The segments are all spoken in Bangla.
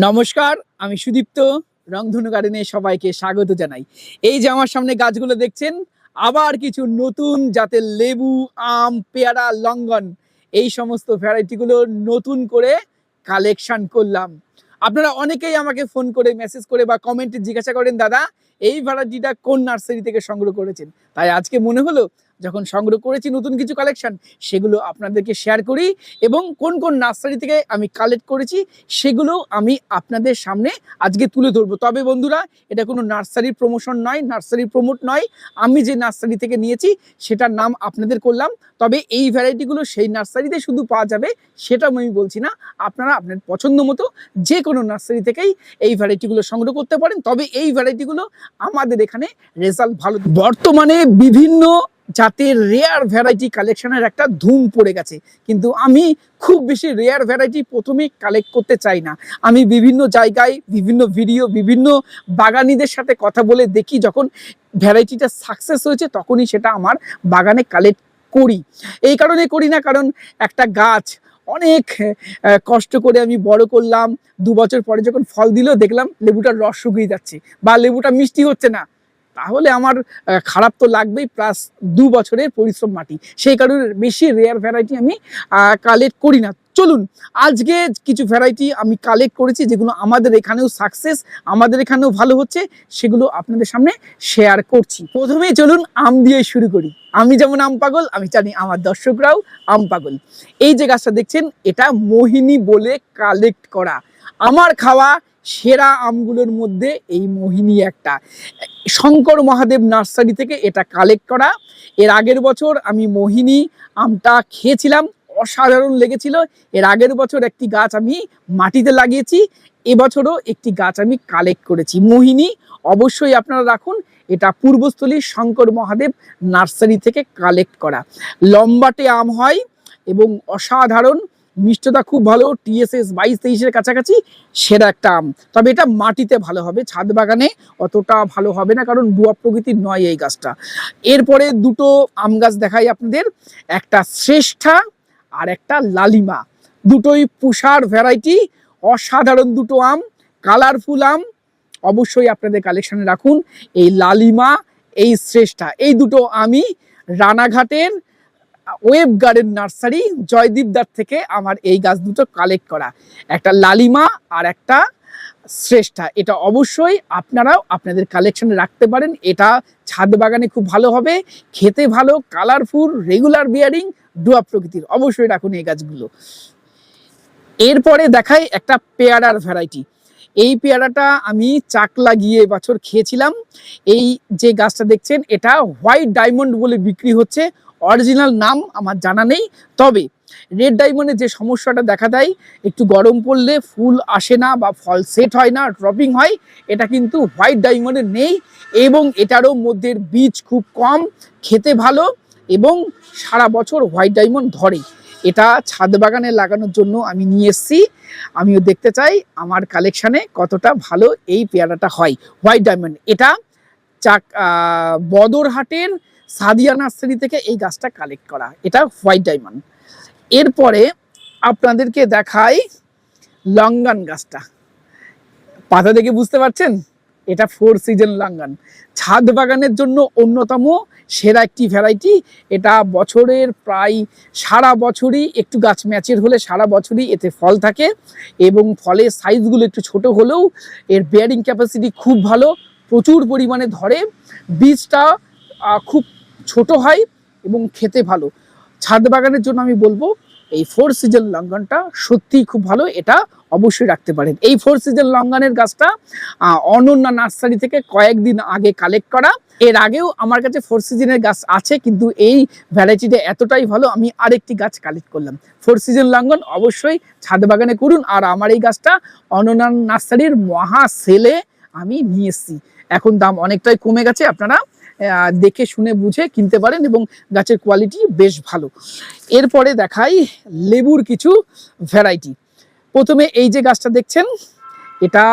নমস্কার, আমি সুদীপ্ত। রংধনু গার্ডেনে সবাইকে স্বাগত জানাই। এই যে আমার সামনে গাছগুলো দেখছেন, আবার কিছু নতুন জাতের লেবু, আম, পেয়ারা লঙ্ঘন এই সমস্ত ভ্যারাইটিগুলো নতুন করে কালেকশন করলাম। আপনারা অনেকেই আমাকে ফোন করে, মেসেজ করে বা কমেন্টে জিজ্ঞাসা করেন, দাদা, এই ভ্যারাইটিটা কোন নার্সারি থেকে সংগ্রহ করেছেন? তাই আজকে মনে হলো যখন সংগ্রহ করেছি নতুন কিছু কালেকশন সেগুলো আপনাদেরকে শেয়ার করি এবং কোন কোন নার্সারি থেকে আমি কালেক্ট করেছি, সেগুলো আমি আপনাদের সামনে আজকে তুলে ধরবো। তবে বন্ধুরা, এটা কোনো নার্সারির প্রমোশন নয় নার্সারি প্রমোট নয়। আমি যে নার্সারি থেকে নিয়েছি, সেটার নাম আপনাদের করলাম। তবে এই ভ্যারাইটিগুলো সেই নার্সারিতে শুধু পাওয়া যাবে, সেটা আমি বলছি না। আপনারা আপনার পছন্দ মতো যে কোনো নার্সারি থেকেই এই ভ্যারাইটিগুলো সংগ্রহ করতে পারেন। তবে এই ভ্যারাইটিগুলো আমাদের এখানে রেজাল্ট ভালো। বর্তমানে বিভিন্ন জাতের রেয়ার ভ্যারাইটি কালেকশনের একটা ধুম পড়ে গেছে। কিন্তু আমি খুব বেশি রেয়ার ভ্যারাইটি প্রথমে কালেক্ট করতে চাই না। আমি বিভিন্ন জায়গায় বিভিন্ন ভিডিও বিভিন্ন বাগানিদের সাথে কথা বলে দেখি যখন ভ্যারাইটিটা সাকসেস হয়েছে তখনই সেটা আমার বাগানে কালেক্ট করি। এই কারণে করি না, কারণ একটা গাছ অনেক কষ্ট করে আমি বড় করলাম। দু বছর পরে যখন ফল দিল, দেখলাম লেবুটার রস শুকিয়ে যাচ্ছে বা লেবুটা মিষ্টি হচ্ছে না। তাহলে আমার খারাপ তো লাগবেই প্লাস দু বছরের পরিশ্রম মাটি। সেই কারণে বেশি রেয়ার ভ্যারাইটি আমি কালেক্ট করি না। চলুন, আজকে কিছু ভ্যারাইটি আমি কালেক্ট করেছি যেগুলো আমাদের এখানেও সাকসেস আমাদের এখানেও ভালো হচ্ছে, সেগুলো আপনাদের সামনে শেয়ার করছি। প্রথমে চলুন আম দিয়ে শুরু করি। আমি যেমন আম পাগল, আমি জানি আমার দর্শকরাও আম পাগল। এই যে গাছটা দেখছেন, এটা মোহিনী বলে কালেক্ট করা। আমার খাওয়া সেরা আমগুলোর মধ্যে এই মোহিনী একটা। শঙ্কর মহাদেব নার্সারি থেকে এটা কালেক্ট করা। এর আগের বছর আমি মোহিনী আমটা খেয়েছিলাম, অসাধারণ লেগেছিল। এর আগের বছর একটি গাছ আমি মাটিতে লাগিয়েছি, এবছরও একটি গাছ আমি কালেক্ট করেছি। মোহিনী অবশ্যই আপনারা রাখুন, এটা পূর্বস্থলী শঙ্কর মহাদেব নার্সারি থেকে কালেক্ট করা। লম্বাটে আম হয় এবং অসাধারণ মিষ্টতা খুব ভালো টিএসএস বাইশ তেইশের কাছাকাছি, সেরা একটা আম। তবে এটা মাটিতে ভালো হবে, ছাদ বাগানে অতটা ভালো হবে না, কারণ ডুয়া প্রকৃতির নয় এই গাছটা। এরপরে দুটো আম গাছ দেখাই আপনাদের, একটা শ্রেষ্ঠা আর একটা লালিমা। দুটোই পুষার ভ্যারাইটি অসাধারণ দুটো আম কালারফুল আম। অবশ্যই আপনাদের কালেকশনে রাখুন, এই লালিমা, এই শ্রেষ্ঠা। এই দুটো আমি রানাঘাটের ওয়েব গার্ডেন নার্সারি জয়দীপদার থেকে আমার এই গাছ দুটো কালেক্ট করা। একটা লালিমা আর একটা শ্রেষ্ঠা। এটা অবশ্যই আপনারাও আপনাদের কালেকশনে রাখতে পারেন। এটা ছাদ বাগানে খুব ভালো হবে। খেতে ভালো কালারফুল রেগুলার বিয়ারিং ডুয়া প্রকৃতির। অবশ্যই রাখুন এই গাছগুলো। এরপরে দেখাই একটা পেয়ারার ভ্যারাইটি এই পেয়ারাটা আমি চাক লাগিয়ে বছর খেয়েছিলাম। এই যে গাছটা দেখছেন, এটা হোয়াইট ডায়মন্ড বলে বিক্রি হচ্ছে। অরিজিনাল নাম আমার জানা নেই। তবে রেড ডায়মন্ডের যে সমস্যাটা দেখা দেয়, একটু গরম পড়লে ফুল আসে না বা ফল সেট হয় না, ড্রপিং হয়, এটা কিন্তু হোয়াইট ডায়মন্ডের নেই এবং এটারও মধ্যে বীজ খুব কম, খেতে ভালো এবং সারা বছর হোয়াইট ডায়মন্ড ধরে। এটা ছাদ বাগানে লাগানোর জন্য আমি নিয়ে এসেছি। আমিও দেখতে চাই আমার কালেকশানে কতটা ভালো এই পেয়ারাটা হয় হোয়াইট ডায়মন্ড। এটা চাক বদরহাটের সাদিয়া নার্সারি থেকে এই গাছটা কালেক্ট করা এটা হোয়াইট ডায়মন্ড এরপরে আপনাদেরকে দেখাই লঙ্গান গাছটা। পাতা দেখে বুঝতে পারছেন? এটা ফোর সিজন লঙ্গান। ছাদ বাগানের জন্য অন্যতম সেরা একটি ভ্যারাইটি এটা বছরের প্রায় সারা বছরই একটু গাছ ম্যাচের হলে সারা বছরই এতে ফল থাকে এবং ফলের সাইজগুলো একটু ছোট হলেও এর বেয়ারিং ক্যাপাসিটি খুব ভালো, প্রচুর পরিমাণে ধরে। বীজটা খুব ছোট হয় এবং খেতে ভালো। ছাদ বাগানের জন্য আমি বলব, এই ফোর সিজন লঙ্ঘনটা সত্যিই খুব ভালো, এটা অবশ্যই রাখতে পারেন। এই ফোর সিজন লঙ্ঘনের গাছটা অনন্যা নার্সারি থেকে কয়েকদিন আগে কালেক্ট করা। এর আগেও আমার কাছে ফোর সিজনের গাছ আছে, কিন্তু এই ভ্যারাইটিটা এতটাই ভালো, আমি আরেকটি গাছ কালেক্ট করলাম। ফোর সিজন লঙ্ঘন অবশ্যই ছাদ বাগানে করুন, আর আমার এই গাছটা অনন্যা নার্সারির মহা সেলে আমি নিয়ে এসেছি। এখন দাম অনেকটাই কমে গেছে, আপনারা দেখে শুনে বুঝে কিনতে পারেন এবং গাছের কোয়ালিটি বেশ ভালো। এরপরে দেখাই লেবুর কিছু ভ্যারাইটি প্রথমে এই যে গাছটা দেখছেন, এটা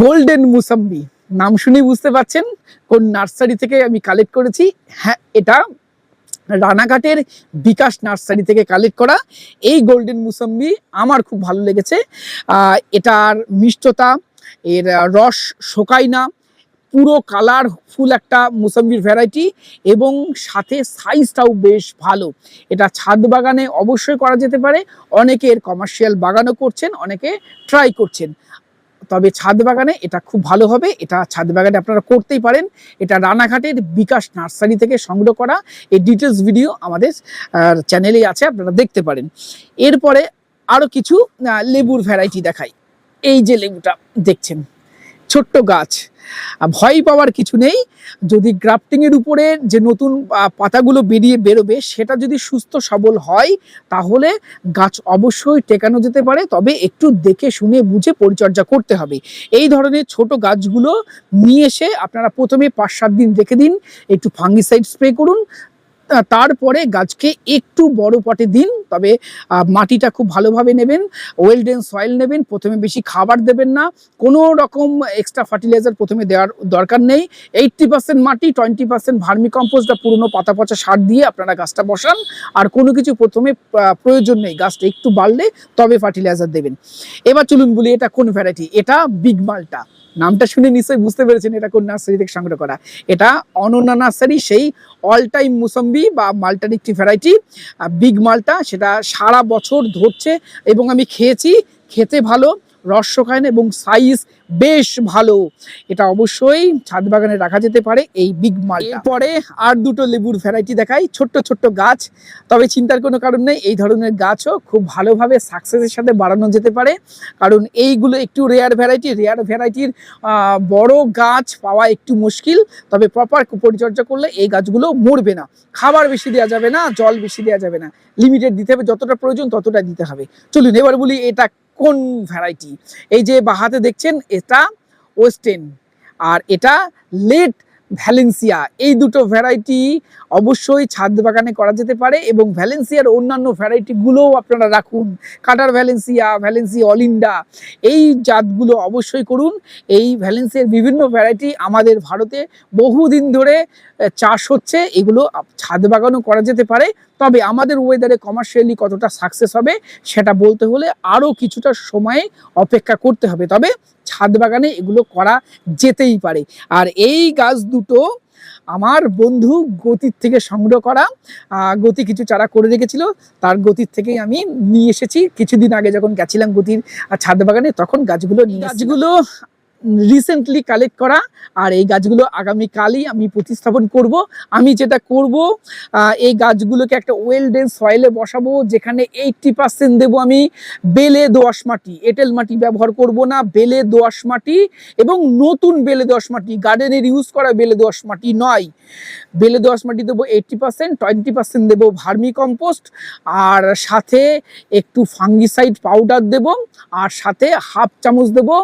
গোল্ডেন মুসাম্বি নাম শুনেই বুঝতে পারছেন কোন নার্সারি থেকে আমি কালেক্ট করেছি। হ্যাঁ এটা রানাঘাটের বিকাশ নার্সারি থেকে কালেক্ট করা। এই গোল্ডেন মুসাম্বি আমার খুব ভালো লেগেছে। এটার মিষ্টতা, এর রস শোকায় না। পুরো কালার ফুল একটা মুসাম্বির ভ্যারাইটি এবং সাথে সাইজটাও বেশ ভালো। এটা ছাদ বাগানে অবশ্যই করা যেতে পারে। অনেকে এর কমার্শিয়াল বাগানও করছেন, অনেকে ট্রাই করছেন। তবে ছাদ বাগানে এটা খুব ভালো হবে। এটা ছাদ বাগানে আপনারা করতেই পারেন। এটা রানাঘাটের বিকাশ নার্সারি থেকে সংগ্রহ করা। এই ডিটেলস ভিডিও আমাদের চ্যানেলেই আছে, আপনারা দেখতে পারেন। এরপরে আরও কিছু লেবুর ভ্যারাইটি দেখাই। এই যে লেবুটা, দেখছেন? ছোট্ট গাছ। ভয় পাওয়ার কিছু নেই। যদি গ্রাফটিং এর উপরে যে নতুন পাতাগুলো বেরিয়ে বেরোবে, সেটা যদি সুস্থ সবল হয়, তাহলে গাছ অবশ্যই টেকানো যেতে পারে। তবে একটু দেখে শুনে বুঝে পরিচর্যা করতে হবে। এই ধরনের ছোট গাছগুলো নিয়ে এসে আপনারা প্রথমে পাঁচ সাত দিন রেখে দিন। একটু ফাঙ্গিসাইড স্প্রে করুন। তারপরে গাছকে একটু বড় পটে দিন, তবে মাটিটা খুব ভালোভাবে নেবেন ওয়েলডেন সয়েল নেবেন, প্রথমে বেশি খাবার দেবেন না, কোনো রকম এক্সট্রা ফার্টিলাইজার প্রথমে দেওয়ার দরকার নেই। এইট্টি পার্সেন্ট মাটি টোয়েন্টি পার্সেন্ট ভার্মি কম্পোস্ট বা পুরনো পাতা পচা সার দিয়ে আপনারা গাছটা বসান, আর কোনো কিছু প্রথমে প্রয়োজন নেই, গাছটা একটু বাড়লে তবে ফার্টিলাইজার দেবেন। এবার চলুন বলি এটা কোন ভ্যারাইটি এটা বিগ মালটা নামটা শুনে নিশ্চয়ই বুঝতে পেরেছেন এটা কোন নার্সারি থেকে সংগ্রহ করা। এটা অনন্যা নার্সারি, সেই অল টাইম মুসম্বি বা মালটার একটি ভ্যারাইটি বিগ মালটা, সেটা সারা বছর ধরছে এবং আমি খেয়েছি, খেতে ভালো। রস এবং সাইজ বেশ ভালো। এটা অবশ্যই ছাদ বাগানে রাখা যেতে পারে এই বিগ মাল এরপরে আর দুটো লেবুর ভ্যারাইটি দেখাই, ছোট্ট ছোট্ট গাছ। তবে চিন্তার কোনো কারণ নেই, এই ধরনের গাছও খুব ভালোভাবে সাকসেসের সাথে বাড়ানো যেতে পারে। কারণ এইগুলো একটু রেয়ার ভ্যারাইটি রেয়ার ভ্যারাইটির বড় গাছ পাওয়া একটু মুশকিল। তবে প্রপার পরিচর্যা করলে এই গাছগুলো মরবে না। খাবার বেশি দেওয়া যাবে না, জল বেশি দেওয়া যাবে না। লিমিটেড দিতে হবে, যতটা প্রয়োজন ততটা দিতে হবে। চলুন, এবার বলি এটা কোন ভ্যারাইটি এই যে বাহাতে দেখছেন এটা ওয়েস্টেন আর এটা লেট ভ্যালেন্সিয়া। এই দুটো ভ্যারাইটি অবশ্যই ছাদ বাগানে করা যেতে পারে এবং ভ্যালেন্সিয়ার অন্যান্য ভ্যারাইটিগুলোও আপনারা রাখুন। কাটার ভ্যালেন্সিয়া ভ্যালেন্সিয়া অলিন্ডা এই জাতগুলো অবশ্যই করুন। এই ভ্যালেন্সিয়ার বিভিন্ন ভ্যারাইটি আমাদের ভারতে বহুদিন ধরে চাষ হচ্ছে। এগুলো ছাদ বাগানও করা যেতে পারে। তবে আমাদের ওয়েদারে কমার্শিয়ালি কতটা সাকসেস হবে সেটা বলতে হলে আরও কিছুটা সময় অপেক্ষা করতে হবে। তবে ছাদ বাগানে এগুলো করা যেতেই পারে। আর এই গাছ দুটো আমার বন্ধু গতির থেকে সংগ্রহ করা গতি কিছু চারা করে রেখেছিল। তার গতির থেকেই আমি নিয়ে এসেছি। কিছুদিন আগে যখন গেছিলাম গতির ছাদ বাগানে, তখন গাছগুলো গাছগুলো রিসেন্টলি কালেক্ট করা, আর এই গাছগুলো আগামী কালই আমি প্রতিস্থাপন করব। আমি যেটা করব এই গাছগুলোকে একটা ওয়েল ডেন সয়েলে বসাবো, যেখানে এইটটি পার্সেন্ট দেবো আমি বেলে দোআঁশ মাটি। এঁটেল মাটি ব্যবহার করব না, বেলে দোআঁশ মাটি এবং নতুন বেলে দোআঁশ মাটি গার্ডেনের ইউজ করা বেলে দোআঁশ মাটি নয়। বেলে দোআঁশ মাটি দেবো এইটটি পার্সেন্ট টোয়েন্টি পার্সেন্ট দেবো ভার্মি কম্পোস্ট আর সাথে একটু ফাঙ্গিসাইড পাউডার দেব, আর সাথে হাফ চামচ দেবো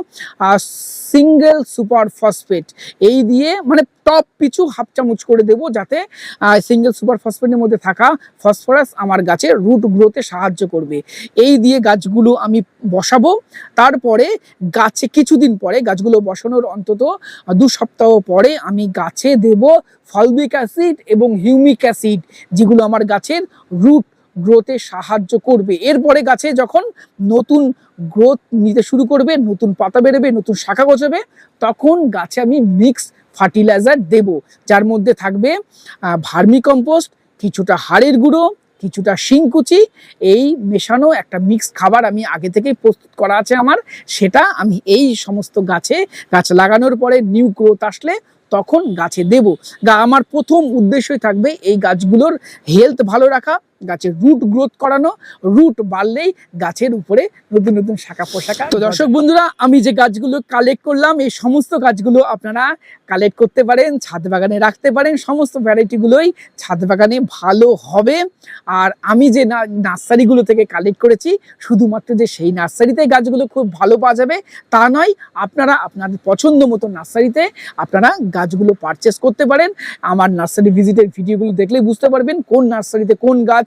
সিঙ্গেল সুপার ফসফেট এই দিয়ে মানে টপ পিছু হাফ চামচ করে দেবো যাতে সিঙ্গেল সুপার ফসফেটের মধ্যে থাকা ফসফরাস আমার গাছের রুট গ্রোতে সাহায্য করবে। এই দিয়ে গাছগুলো আমি বসাবো। তারপরে গাছে কিছুদিন পরে, গাছগুলো বসানোর অন্তত দু সপ্তাহ পরে আমি গাছে দেব ফলবিক অ্যাসিড এবং হিউমিক অ্যাসিড যেগুলো আমার গাছের রুট গ্রোতে সাহায্য করবে। এরপরে গাছে যখন নতুন গ্রোথ নিতে শুরু করবে, নতুন পাতা বেরোবে, নতুন শাখা গজাবে, তখন গাছে আমি মিক্স ফার্টিলাইজার দেব। যার মধ্যে থাকবে ভার্মি কম্পোস্ট কিছুটা হাড়ের গুঁড়ো, কিছুটা শিংকুচি, এই মেশানো একটা মিক্স খাবার আমি আগে থেকেই প্রস্তুত করা আছে আমার। সেটা আমি এই সমস্ত গাছে, গাছ লাগানোর পরে নিউ গ্রোথ আসলে তখন গাছে দেব। গা, আমার প্রথম উদ্দেশ্যই থাকবে এই গাছগুলোর হেলথ ভালো রাখা গাছের রুট গ্রোথ করানো রুট বাড়লেই গাছের উপরে নতুন নতুন শাখা পোশাকা তো দর্শক বন্ধুরা আমি যে গাছগুলো কালেক্ট করলাম এই সমস্ত গাছগুলো আপনারা কালেক্ট করতে পারেন ছাদ বাগানে রাখতে পারেন সমস্ত ভ্যারাইটিগুলোই ছাদ বাগানে ভালো হবে। আর আমি যে না- নার্সারিগুলো থেকে কালেক্ট করেছি শুধুমাত্র যে সেই নার্সারিতে গাছগুলো খুব ভালো পাওয়া যাবে তা নয় আপনারা আপনাদের পছন্দ মতো নার্সারিতে আপনারা গাছগুলো পারচেস করতে পারেন। আমার নার্সারি ভিজিটের ভিডিওগুলো দেখলেই বুঝতে পারবেন কোন নার্সারিতে কোন গাছ